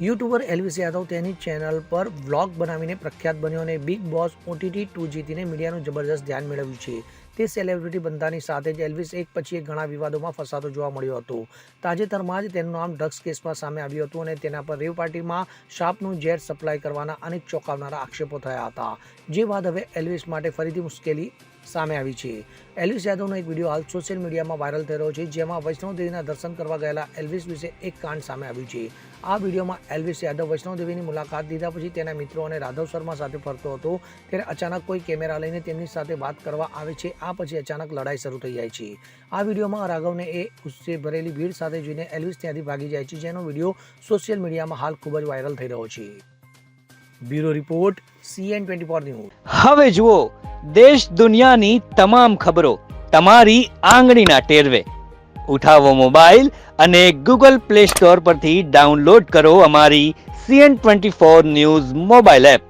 YouTuber એલવિસ Yadav તેની channel પર vlog બનાવીને પ્રખ્યાત બન્યો અને બિગ બોસ ઓટીટી ટુ જીતીને મીડિયાનું જબરદસ્ત ધ્યાન મેળવ્યું છે. તે સેલિબ્રિટી બનતાની સાથે જ એલ્વિસ એક પછી એક ઘણા વિવાદોમાં ફસાતો જોવા મળ્યો હતો. તાજેતરમાં જ તેનું નામ ડ્રગ્સ કેસમાં સામે આવ્યું હતું અને તેના પર રેવ પાર્ટીમાં શાર્પનું ઝેર સપ્લાય કરવાના અનેક ચોંકાવનારા આક્ષેપો થયા હતા. જે બાદ હવે એલ્વિસ માટે ફરીથી મુશ્કેલી સામે આવી છે. એલ્વિસ યાદવનો એક વીડિયો હાલ સોશિયલ મીડિયામાં વાયરલ થઈ રહ્યો છે, જેમાં વૈષ્ણવદેવીના દર્શન કરવા ગયેલા એલ્વિસ વિશે એક કાંડ સામે આવ્યું છે. આ વિડીયોમાં એલ્વિસ યાદવ વૈષ્ણવદેવીની મુલાકાત લીધા પછી તેના મિત્રો અને રાધવ શર્મા સાથે ફરતો હતો. ત્યારે અચાનક કોઈ કેમેરા લઈને તેમની સાથે વાત કરવા આવે છે. આ પછી અચાનક લડાઈ શરૂ થઈ જાય છે. આ વિડીયોમાં રાઘવને એ ગુસ્સે ભરેલી ભીડ સાથે જોઈને એલ્વિસ ત્યાંથી ભાગી જાય છે, જેનો વીડિયો સોશિયલ મીડિયામાં હાલ ખૂબ જ વાયરલ થઈ રહ્યો છે. Bureau report, CN twenty four news. હવે જુઓ, દેશ દુનિયાની તમામ ખબરો તમારી આંગળીના ટેરવે. ઉઠાવો મોબાઈલ અને ગૂગલ પ્લે સ્ટોર પરથી ડાઉનલોડ કરો અમારી CN twenty four news mobile app.